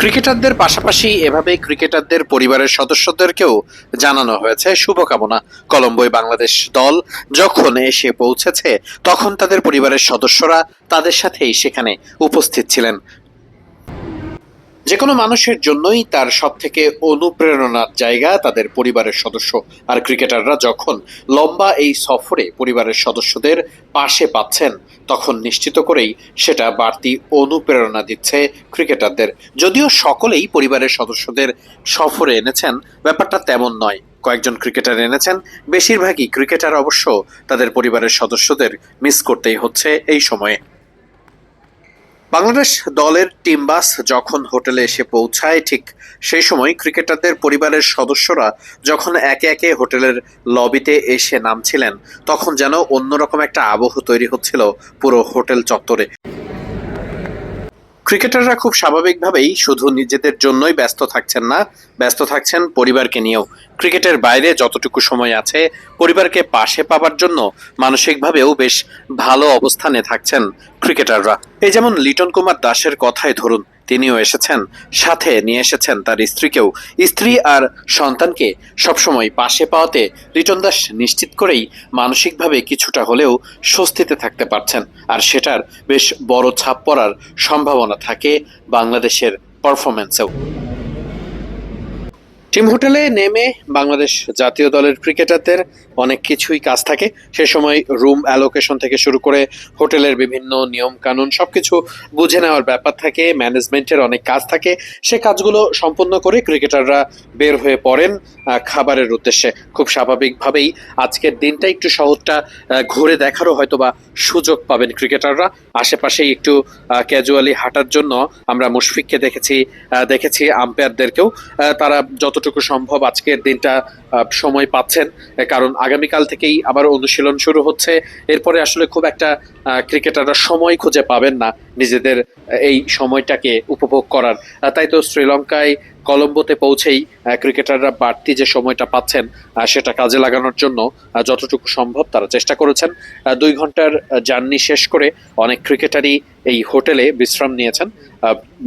ক্রিকেটারদের পাশাপাশি এভাবে ক্রিকেটারদের পরিবারের সদস্যদেরকেও জানানো হয়েছে শুভকামনা। কলম্বোয় বাংলাদেশ দল যখন এসে পৌঁছেছে, তখন তাদের পরিবারের সদস্যরা তাদের সাথেই সেখানে উপস্থিত ছিলেন। যে কোনো মানুষের জন্যই তার সব থেকে অনুপ্রেরণার জায়গা তাদের পরিবারের সদস্য আর ক্রিকেটাররা যখন লম্বা এই সফরে পরিবারের সদস্যদের পাশে পাচ্ছেন, তখন নিশ্চিত করেই সেটা বাড়তি অনুপ্রেরণা দিচ্ছে ক্রিকেটারদের। যদিও সকলেই পরিবারের সদস্যদের সফরে এনেছেন, ব্যাপারটা তেমন নয়। কয়েকজন ক্রিকেটার এনেছেন, বেশিরভাগই ক্রিকেটার অবশ্য তাদের পরিবারের সদস্যদের মিস করতেই হচ্ছে এই সময়ে। বাংলাদেশ দলের টিম বাস যখন হোটেলে এসে পৌঁছায়, ঠিক সেই সময় ক্রিকেটারদের পরিবারের সদস্যরা যখন একে একে হোটেলের লবিতে এসে নামছিলেন, তখন যেন অন্যরকম একটা আবহ তৈরি হচ্ছিল পুরো হোটেল চত্বরে। ক্রিকেটাররা খুব স্বাভাবিকভাবেই শুধু নিজেদের জন্যই ব্যস্ত থাকছেন না, ব্যস্ত থাকছেন পরিবারকে নিয়েও। ক্রিকেটের বাইরে যতটুকু সময় আছে, পরিবারকে পাশে পাবার জন্য মানসিকভাবেও বেশ ভালো অবস্থানে থাকছেন ক্রিকেটাররা। এই যেমন লিটন কুমার দাসের কথাই ধরুন, তিনিও এসেছেন, সাথে নিয়ে এসেছেন তার স্ত্রীকেও। স্ত্রী আর সন্তানকে সবসময় পাশে পাওয়াতে লিটন দাস নিশ্চিত করেই মানসিকভাবে কিছুটা হলেও স্বস্তিতে থাকতে পারছেন। আর সেটার বেশ বড় ছাপ পড়ার সম্ভাবনা থাকে বাংলাদেশের পারফরমেন্সেও টিম হোটেলে নেমে বাংলাদেশ জাতীয় দলের ক্রিকেটারদের অনেক কিছুই কাজ থাকে। সে সময় রুম অ্যালোকেশন থেকে শুরু করে হোটেলের বিভিন্ন নিয়ম কানুন সবকিছু বুঝে নেওয়ার ব্যাপার থাকে, ম্যানেজমেন্টের অনেক কাজ থাকে। সে কাজগুলো সম্পূর্ণ করে ক্রিকেটাররা বের হয়ে পড়েন খাবারের উদ্দেশ্যে। খুব স্বাভাবিকভাবেই আজকের দিনটা একটু শহরটা ঘুরে দেখারও হয়তো বা সুযোগ পাবেন ক্রিকেটাররা। আশেপাশেই একটু ক্যাজুয়ালি হাঁটার জন্য আমরা মুশফিককে দেখেছি দেখেছি আম্পায়ারদেরকেও তারা যতটুকু সম্ভব আজকের দিনটা সময় পাচ্ছেন। কারণ আগামীকাল থেকেই আবার অনুশীলন শুরু হচ্ছে। এরপরে আসলে খুব একটা ক্রিকেটাররা সময় খুঁজে পাবেন না নিজেদের এই সময়টাকে উপভোগ করার। তাই তো শ্রীলঙ্কায় কলম্বোতে পৌঁছেই ক্রিকেটাররা বাড়তি যে সময়টা পাচ্ছেন সেটা কাজে লাগানোর জন্য যতটুকু সম্ভব তারা চেষ্টা করেছেন। দুই ঘণ্টার জার্নি শেষ করে অনেক ক্রিকেটারই এই হোটেলে বিশ্রাম নিয়েছেন।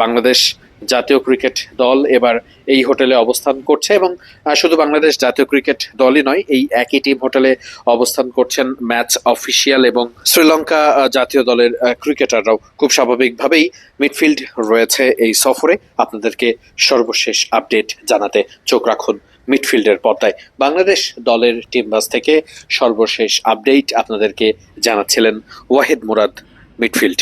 বাংলাদেশ জাতীয় ক্রিকেট দল এবার এই হোটেলে অবস্থান করছে এবং শুধু বাংলাদেশ জাতীয় ক্রিকেট দলই নয়, এই একই টিম হোটেলে অবস্থান করছেন ম্যাচ অফিসিয়াল এবং শ্রীলঙ্কা জাতীয় দলের ক্রিকেটাররাও। খুব স্বাভাবিকভাবেই মিডফিল্ড রয়েছে এই সফরে। আপনাদেরকে সর্বশেষ আপডেট জানাতে চোখ রাখুন মিডফিল্ডের পর্দায়। বাংলাদেশ দলের টিম বাস থেকে সর্বশেষ আপডেট আপনাদেরকে জানাচ্ছিলেন ওয়াহিদ মুরাদ, মিডফিল্ড।